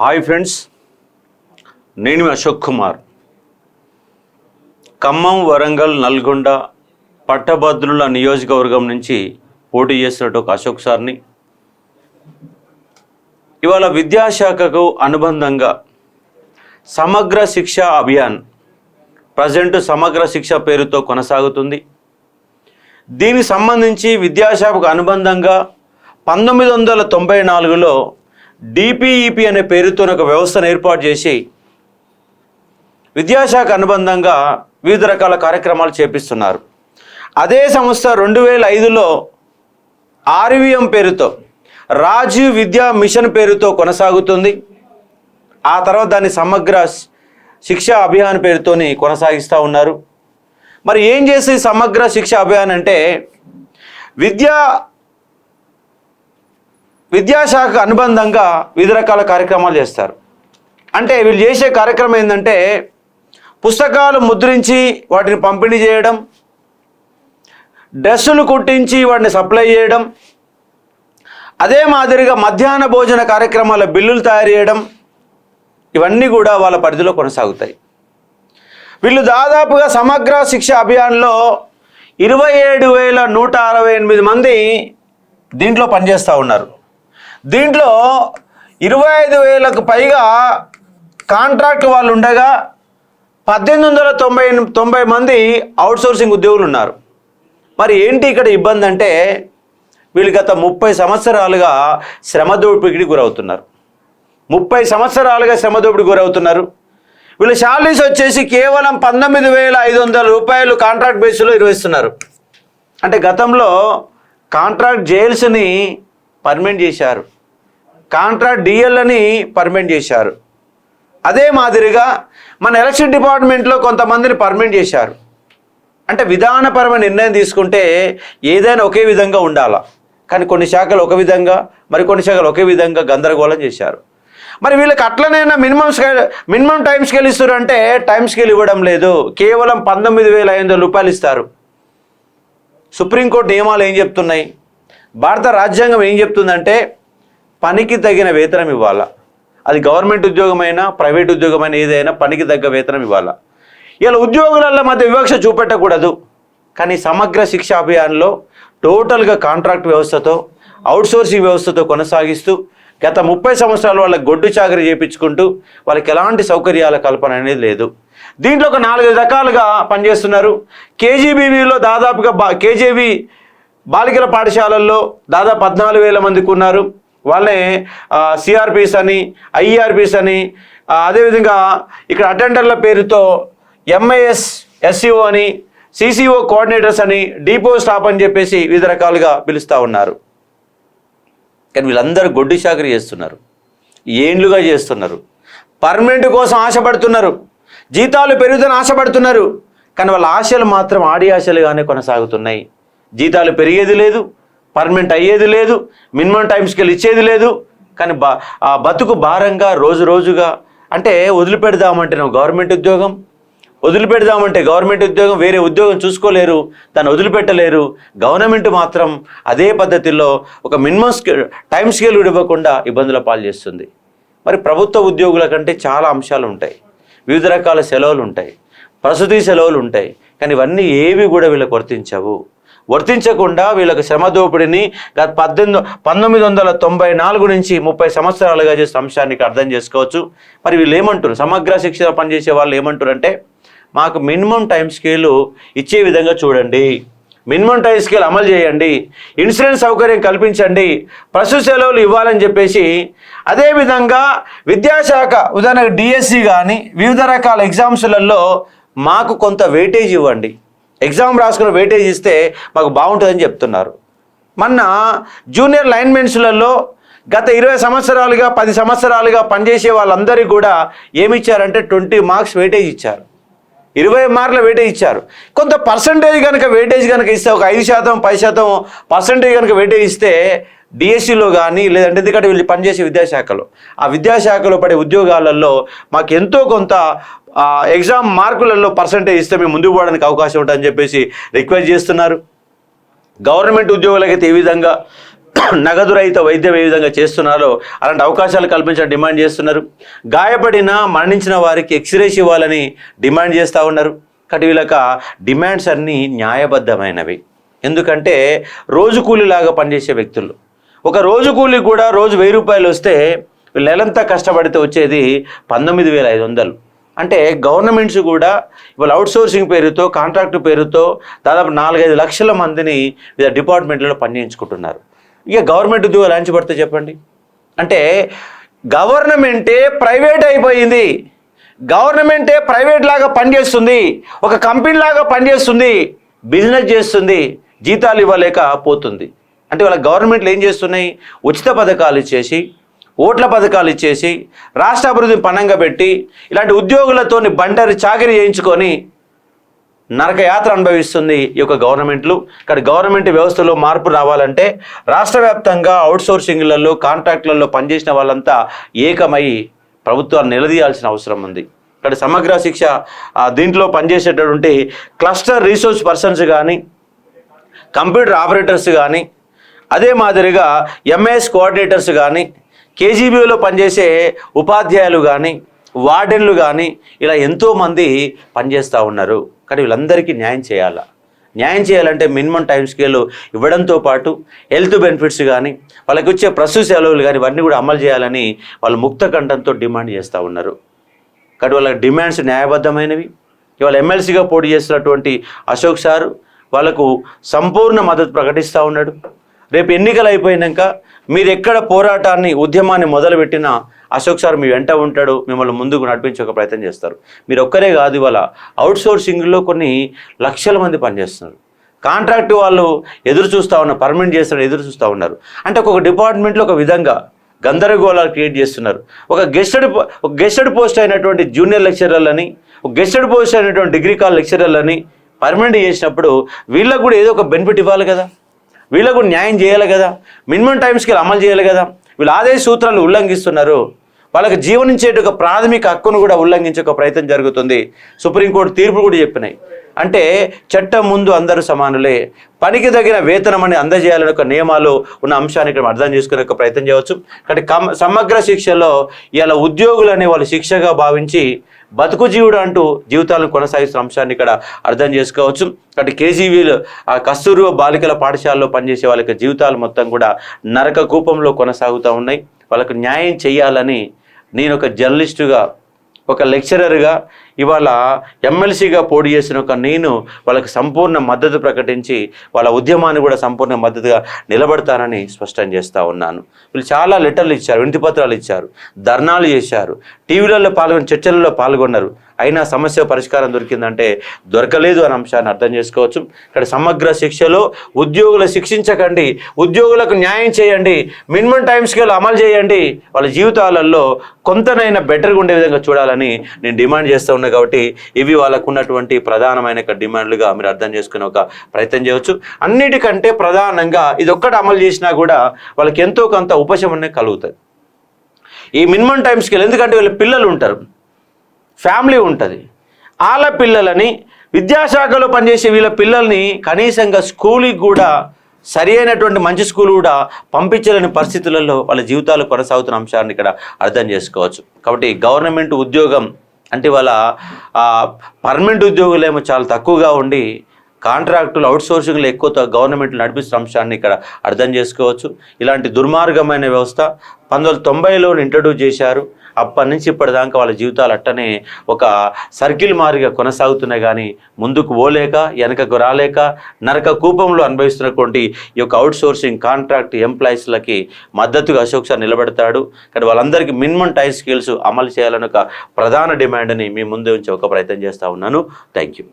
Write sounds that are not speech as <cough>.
Hi friends నేను అశోక్ కుమార్. ఖమ్మం వరంగల్ నల్గొండ పట్టభద్రుల నియోజకవర్గం నుంచి పోటీ చేస్తున్నట్టు ఒక అశోక్ సార్ని. ఇవాళ విద్యాశాఖకు అనుబంధంగా సమగ్ర శిక్ష అభియాన్ ప్రజెంట్ సమగ్ర శిక్ష పేరుతో కొనసాగుతుంది. దీనికి సంబంధించి విద్యాశాఖకు అనుబంధంగా పంతొమ్మిది వందల తొంభై నాలుగులో డిపిఈపి అనే పేరుతో ఒక వ్యవస్థను ఏర్పాటు చేసి విద్యాశాఖ అనుబంధంగా వివిధ రకాల కార్యక్రమాలు చేపిస్తున్నారు. అదే సంస్థ రెండు వేల ఐదులో ఆర్వీఎం పేరుతో రాజీవ్ విద్యా మిషన్ పేరుతో కొనసాగుతుంది. ఆ తర్వాత దాన్ని సమగ్ర శిక్షా అభియాన్ పేరుతోని కొనసాగిస్తూ ఉన్నారు. మరి ఏం చేసి సమగ్ర శిక్ష అభియాన్ అంటే విద్యా విద్యాశాఖ అనుబంధంగా వివిధ రకాల కార్యక్రమాలు చేస్తారు. అంటే వీళ్ళు చేసే కార్యక్రమం ఏంటంటే పుస్తకాలు ముద్రించి వాటిని పంపిణీ చేయడం డ్రెస్సులు కుట్టించి వాటిని సప్లై చేయడం అదే మాదిరిగా మధ్యాహ్న భోజన కార్యక్రమాల బిల్లులు తయారు చేయడం ఇవన్నీ కూడా వాళ్ళ పరిధిలో కొనసాగుతాయి. వీళ్ళు దాదాపుగా సమగ్ర శిక్ష అభియాన్లో ఇరవై ఏడు వేల నూట అరవై ఎనిమిది మంది దీంట్లో పనిచేస్తూ ఉన్నారు. దీంట్లో ఇరవై ఐదు వేలకు పైగా కాంట్రాక్ట్ వాళ్ళు ఉండగా పద్దెనిమిది వందల తొంభై తొంభై మంది అవుట్సోర్సింగ్ ఉద్యోగులు ఉన్నారు. మరి ఏంటి ఇక్కడ ఇబ్బంది అంటే వీళ్ళు గత ముప్పై సంవత్సరాలుగా శ్రమ దోపిడీకి గురవుతున్నారు. ముప్పై సంవత్సరాలుగా శ్రమ దోపిడికి గురవుతున్నారు. వీళ్ళ శాలరీస్ వచ్చేసి కేవలం పంతొమ్మిది వేల ఐదు వందల రూపాయలు కాంట్రాక్ట్ బేస్లో నిర్వహిస్తున్నారు. అంటే గతంలో కాంట్రాక్ట్ జైల్స్ని పర్మనెంట్ చేశారు. కాంట్రాక్ట్ డిఎల్ని పర్మనెంట్ చేశారు. అదే మాదిరిగా మన ఎలక్షన్ డిపార్ట్మెంట్లో కొంతమందిని పర్మనెంట్ చేశారు. అంటే విధానపరమైన నిర్ణయం తీసుకుంటే ఏదైనా ఒకే విధంగా ఉండాలా? కానీ కొన్ని శాఖలు ఒక విధంగా మరి కొన్ని శాఖలు ఒకే విధంగా గందరగోళం చేశారు. మరి వీళ్ళకి అట్లనైనా minimum scale minimum time scale ఇస్తారు అంటే టైం స్కేల్ ఇవ్వడం లేదు. కేవలం పంతొమ్మిది వేల ఐదు వందల రూపాయలు ఇస్తారు. సుప్రీంకోర్టు నియమాలు ఏం చెప్తున్నాయి? భారత రాజ్యాంగం ఏం చెప్తుందంటే పనికి తగిన వేతనం ఇవ్వాలా? అది గవర్నమెంట్ ఉద్యోగమైనా ప్రైవేట్ ఉద్యోగమైనా ఏదైనా పనికి తగ్గ వేతనం ఇవ్వాలా? ఇలా ఉద్యోగుల మధ్య వివక్ష చూపెట్టకూడదు. కానీ సమగ్ర శిక్ష అభియాన్లో టోటల్గా కాంట్రాక్ట్ వ్యవస్థతో అవుట్సోర్సింగ్ వ్యవస్థతో కొనసాగిస్తూ గత ముప్పై సంవత్సరాలు వాళ్ళకి గొడ్డు చాకరీ చేయించుకుంటూ వాళ్ళకి ఎలాంటి సౌకర్యాల కల్పన అనేది లేదు. దీంట్లో ఒక నాలుగు రకాలుగా పనిచేస్తున్నారు. కేజీబీవీలో దాదాపుగా బా కేజీబీ బాలికల పాఠశాలల్లో దాదాపు పద్నాలుగు వేల మందికి ఉన్నారు. వాళ్ళే సిఆర్పిస్ అని ఐఆర్పిస్ అని అదేవిధంగా ఇక్కడ అటెండర్ల పేరుతో ఎంఐఎస్ ఎస్సీఓ అని సిసిఓ కోఆర్డినేటర్స్ అని డిపో స్టాఫ్ అని చెప్పేసి వివిధ రకాలుగా పిలుస్తూ ఉన్నారు. కానీ వీళ్ళందరూ గొడ్డు చాకరీ చేస్తున్నారు. ఏండ్లుగా చేస్తున్నారు. పర్మనెంట్ కోసం ఆశపడుతున్నారు. జీతాలు పెరుగుదని ఆశపడుతున్నారు. కానీ వాళ్ళ ఆశలు మాత్రం ఆడి ఆశలుగానే కొనసాగుతున్నాయి. జీతాలు పెరిగేది లేదు. పర్మనెంట్ అయ్యేది లేదు మినిమం టైం స్కేల్ ఇచ్చేది లేదు. కానీ బా ఆ బతుకు భారంగా రోజు రోజుగా అంటే వదిలిపెడదామంటే నువ్వు గవర్నమెంట్ ఉద్యోగం వదిలిపెడదామంటే గవర్నమెంట్ ఉద్యోగం వేరే ఉద్యోగం చూసుకోలేరు దాన్ని వదిలిపెట్టలేరు. గవర్నమెంట్ మాత్రం అదే పద్ధతిలో ఒక మినిమం స్కేల్ టైం స్కేల్ ఇవ్వకుండా ఇబ్బందుల పాలు చేస్తుంది. మరి ప్రభుత్వ ఉద్యోగుల కంటే చాలా అంశాలు ఉంటాయి. వివిధ రకాల సెలవులు ఉంటాయి. ప్రసూతి సెలవులు ఉంటాయి. కానీ ఇవన్నీ ఏవి కూడా వీళ్ళకి వర్తించవు. వర్తించకుండా వీళ్ళకి శ్రమ దోపిడిని గత పద్దెనిమిది పంతొమ్మిది వందల తొంభై నాలుగు నుంచి ముప్పై సంవత్సరాలుగా చేసే అంశాన్ని అర్థం చేసుకోవచ్చు. మరి వీళ్ళు ఏమంటారు సమగ్ర శిక్షణ పనిచేసే వాళ్ళు ఏమంటారు అంటే మాకు మినిమం టైం స్కేలు ఇచ్చే విధంగా చూడండి. మినిమం టైం స్కేల్ అమలు చేయండి. ఇన్సూరెన్స్ సౌకర్యం కల్పించండి. ప్రసూ సెలవులు ఇవ్వాలని చెప్పేసి అదేవిధంగా విద్యాశాఖ ఉదాహరణకు డిఎస్సి కానీ వివిధ రకాల ఎగ్జామ్స్లలో మాకు కొంత వెయిటేజ్ ఇవ్వండి. ఎగ్జామ్ రాసుకుని వెయిటేజ్ ఇస్తే మాకు బాగుంటుందని చెప్తున్నారు. మొన్న జూనియర్ లైన్మెన్స్లలో గత ఇరవై సంవత్సరాలుగా పది సంవత్సరాలుగా పనిచేసే వాళ్ళందరికీ కూడా ఏమి ఇచ్చారంటే ట్వంటీ మార్క్స్ వెయిటేజ్ ఇచ్చారు. ఇరవై మార్కుల వెయిటేజ్ ఇచ్చారు. కొంత పర్సంటేజ్ కనుక వెయిటేజ్ కనుక ఇస్తే ఒక ఐదు శాతం పది శాతం పర్సంటేజ్ కనుక వెయిటేజ్ ఇస్తే డిఎస్సిలో కానీ లేదంటే ఎందుకంటే వీళ్ళు పనిచేసే విద్యాశాఖలో ఆ విద్యాశాఖలో పడే ఉద్యోగాలలో మాకు ఎంతో కొంత ఎగ్జామ్ మార్కులలో పర్సంటేజ్ ఇస్తే మేము ముందుకు పోవడానికి అవకాశం ఉంటుందని చెప్పేసి రిక్వెస్ట్ చేస్తున్నారు. గవర్నమెంట్ ఉద్యోగులకైతే ఏ విధంగా <clears throat> నగదు రహిత వైద్యం ఏ విధంగా చేస్తున్నారో అలాంటి అవకాశాలు కల్పించడం డిమాండ్ చేస్తున్నారు. గాయపడిన మరణించిన వారికి ఎక్స్రేస్ ఇవ్వాలని డిమాండ్ చేస్తూ ఉన్నారు. కాబట్టి డిమాండ్స్ అన్నీ న్యాయబద్ధమైనవి. ఎందుకంటే రోజు కూలీలాగా పనిచేసే వ్యక్తులు. ఒక రోజు కూలి కూడా రోజు వెయ్యి రూపాయలు వస్తే వీళ్ళు నెలంతా కష్టపడితే వచ్చేది పంతొమ్మిది వేల ఐదు వందలు. అంటే గవర్నమెంట్స్ కూడా ఇవాళ అవుట్సోర్సింగ్ పేరుతో కాంట్రాక్ట్ పేరుతో దాదాపు నాలుగైదు లక్షల మందిని వివిధ డిపార్ట్మెంట్లలో పనిచేయించుకుంటున్నారు. ఇక గవర్నమెంట్ ఉద్యోగాలు లాంచి చెప్పండి? అంటే గవర్నమెంటే ప్రైవేట్ అయిపోయింది. గవర్నమెంటే ప్రైవేట్ లాగా పనిచేస్తుంది. ఒక కంపెనీ లాగా పనిచేస్తుంది. బిజినెస్ చేస్తుంది. జీతాలు ఇవ్వలేక పోతుంది. అంటే వాళ్ళ గవర్నమెంట్లు ఏం చేస్తున్నాయి? ఉచిత పథకాలు ఇచ్చేసి ఓట్ల పథకాలు ఇచ్చేసి రాష్ట్ర అభివృద్ధిని పణంగా పెట్టి ఇలాంటి ఉద్యోగులతోని బండరి చాకరీ చేయించుకొని నరకయాత్ర అనుభవిస్తుంది ఈ యొక్క గవర్నమెంట్లు. ఇక్కడ గవర్నమెంట్ వ్యవస్థలో మార్పు రావాలంటే రాష్ట్ర వ్యాప్తంగా అవుట్సోర్సింగ్లలో కాంట్రాక్ట్లలో పనిచేసిన వాళ్ళంతా ఏకమై ప్రభుత్వాన్ని నిలదీయాల్సిన అవసరం ఉంది. ఇక్కడ సమగ్ర శిక్ష దీంట్లో పనిచేసేటటువంటి క్లస్టర్ రీసోర్స్ పర్సన్స్ కానీ కంప్యూటర్ ఆపరేటర్స్ కానీ అదే మాదిరిగా ఎంఏఎస్ కోఆర్డినేటర్స్ కానీ కేజీబీలో పనిచేసే ఉపాధ్యాయులు కానీ వార్డెన్లు కానీ ఇలా ఎంతోమంది పనిచేస్తూ ఉన్నారు. కానీ వీళ్ళందరికీ న్యాయం చేయాలా? న్యాయం చేయాలంటే మినిమం టైం స్కేల్ ఇవ్వడంతో పాటు హెల్త్ బెనిఫిట్స్ కానీ వాళ్ళకి వచ్చే ప్రస్తుత సెలవులు కానీ ఇవన్నీ కూడా అమలు చేయాలని వాళ్ళు ముక్త కంఠంతో డిమాండ్ చేస్తూ ఉన్నారు. కానీ వాళ్ళ డిమాండ్స్ న్యాయబద్ధమైనవి. ఇవాళ ఎమ్మెల్సీగా పోటీ చేస్తున్నటువంటి అశోక్ సారు వాళ్ళకు సంపూర్ణ మద్దతు ప్రకటిస్తూ ఉన్నాడు. రేపు ఎన్నికలు అయిపోయినాక మీరు ఎక్కడ పోరాటాన్ని ఉద్యమాన్ని మొదలుపెట్టినా అశోక్ సార్ మీ వెంట ఉంటాడు మిమ్మల్ని ముందుకు నడిపించే ఒక ప్రయత్నం చేస్తారు. మీరు ఒక్కరే కాదు ఇవాళ అవుట్సోర్సింగ్లో కొన్ని లక్షల మంది పనిచేస్తున్నారు. కాంట్రాక్ట్ వాళ్ళు ఎదురు చూస్తూ ఉన్నారు పర్మనెంట్ చేస్తారు ఎదురు చూస్తూ ఉన్నారు. అంటే ఒక్కొక్క డిపార్ట్మెంట్లో ఒక విధంగా గందరగోళాలు క్రియేట్ చేస్తున్నారు. ఒక గెస్టెడ్ ఒక గెస్టెడ్ పోస్ట్ అయినటువంటి జూనియర్ లెక్చరర్లని ఒక గెస్టెడ్ పోస్ట్ అయినటువంటి డిగ్రీ కాల్ లెక్చరర్లని పర్మనెంట్ చేసినప్పుడు వీళ్ళకు కూడా ఏదో ఒక బెనిఫిట్ ఇవ్వాలి కదా. వీళ్ళకు న్యాయం చేయాలి కదా. మినిమం టైమ్స్కి అమలు చేయాలి కదా. వీళ్ళు ఆదాయ సూత్రాలు ఉల్లంఘిస్తున్నారు. వాళ్ళకి జీవనించే ఒక ప్రాథమిక హక్కును కూడా ఉల్లంఘించే ఒక ప్రయత్నం జరుగుతుంది. సుప్రీంకోర్టు తీర్పులు కూడా చెప్పినాయి. అంటే చట్టం ముందు అందరూ సమానులే. పనికి తగిన వేతనం అని అందజేయాలని ఒక నియమాలు ఉన్న అంశాన్ని ఇక్కడ అర్థం చేసుకునే ఒక ప్రయత్నం చేయవచ్చు. కాబట్టి కమ సమగ్ర శిక్షలో ఇలా ఉద్యోగులు అనే వాళ్ళు శిక్షగా భావించి బతుకు జీవుడు అంటూ జీవితాలను కొనసాగిస్తున్న అంశాన్ని ఇక్కడ అర్థం చేసుకోవచ్చు. అంటే కేజీవీలు ఆ కస్తూరు బాలికల పాఠశాలలో పనిచేసే వాళ్ళకి జీవితాలు మొత్తం కూడా నరక కూపంలో కొనసాగుతూ ఉన్నాయి. వాళ్ళకు న్యాయం చేయాలని నేను ఒక జర్నలిస్టుగా ఒక లెక్చరర్గా ఇవాళ ఎమ్మెల్సీగా పోటీ చేసిన ఒక నేను వాళ్ళకి సంపూర్ణ మద్దతు ప్రకటించి వాళ్ళ ఉద్యమాన్ని కూడా సంపూర్ణ మద్దతుగా నిలబడతానని స్పష్టం చేస్తూ ఉన్నాను. వీళ్ళు చాలా లెటర్లు ఇచ్చారు వినతిపత్రాలు ఇచ్చారు ధర్నాలు చేశారు టీవీలలో పాల్గొని చర్చలలో పాల్గొన్నారు. అయినా సమస్య పరిష్కారం దొరికిందంటే దొరకలేదు అనే అంశాన్ని అర్థం చేసుకోవచ్చు. ఇక్కడ సమగ్ర శిక్షలో ఉద్యోగులు శిక్షించకండి. ఉద్యోగులకు న్యాయం చేయండి. మినిమం టైం స్కేల్ అమలు చేయండి. వాళ్ళ జీవితాలలో కొంతనైనా బెటర్గా ఉండే విధంగా చూడాలని నేను డిమాండ్ చేస్తూ ఉన్నా కాబట్టి ఇవి వాళ్ళకు ఉన్నటువంటి ప్రధానమైన డిమాండ్లుగా మీరు అర్థం చేసుకునే ఒక ప్రయత్నం చేయవచ్చు. అన్నిటికంటే ప్రధానంగా ఇది ఒక్కటి అమలు చేసినా కూడా వాళ్ళకి ఎంతో కొంత ఉపశమనం కలుగుతుంది. ఈ మినిమం టైం స్కేల్ ఎందుకంటే వీళ్ళ పిల్లలు ఉంటారు. ఫ్యామిలీ ఉంటుంది. వాళ్ళ పిల్లలని విద్యాశాఖలో పనిచేసే వీళ్ళ పిల్లల్ని కనీసంగా స్కూల్కి కూడా సరి అయినటువంటి మంచి స్కూల్ కూడా పంపించలేని పరిస్థితులలో వాళ్ళ జీవితాలు కొనసాగుతున్న అంశాన్ని ఇక్కడ అర్థం చేసుకోవచ్చు. కాబట్టి గవర్నమెంట్ ఉద్యోగం అంటే వాళ్ళ పర్మనెంట్ ఉద్యోగులేమో చాలా తక్కువగా ఉండి కాంట్రాక్టులు అవుట్సోర్సింగ్లు ఎక్కువ గవర్నమెంట్ నడిపిస్తున్న అంశాన్ని ఇక్కడ అర్థం చేసుకోవచ్చు. ఇలాంటి దుర్మార్గమైన వ్యవస్థ పంతొమ్మిది వందల తొంభైలో ఇంట్రడ్యూస్ చేశారు. అప్పటి నుంచి ఇప్పటిదాకా వాళ్ళ జీవితాలు అట్టనే ఒక సర్కిల్ మారిగా కొనసాగుతున్నాయి. కానీ ముందుకు పోలేక వెనకకు రాలేక నరక కూపంలో అనుభవిస్తున్నటువంటి ఈ యొక్క అవుట్ సోర్సింగ్ కాంట్రాక్ట్ ఎంప్లాయీస్లకి మద్దతుగా అశోక్ సార్ నిలబెడతాడు. కానీ వాళ్ళందరికీ మినిమం టైం స్కిల్స్ అమలు చేయాలని ఒక ప్రధాన డిమాండ్ని మీ ముందు ఉంచి ఒక ప్రయత్నం చేస్తూ ఉన్నాను. Thank you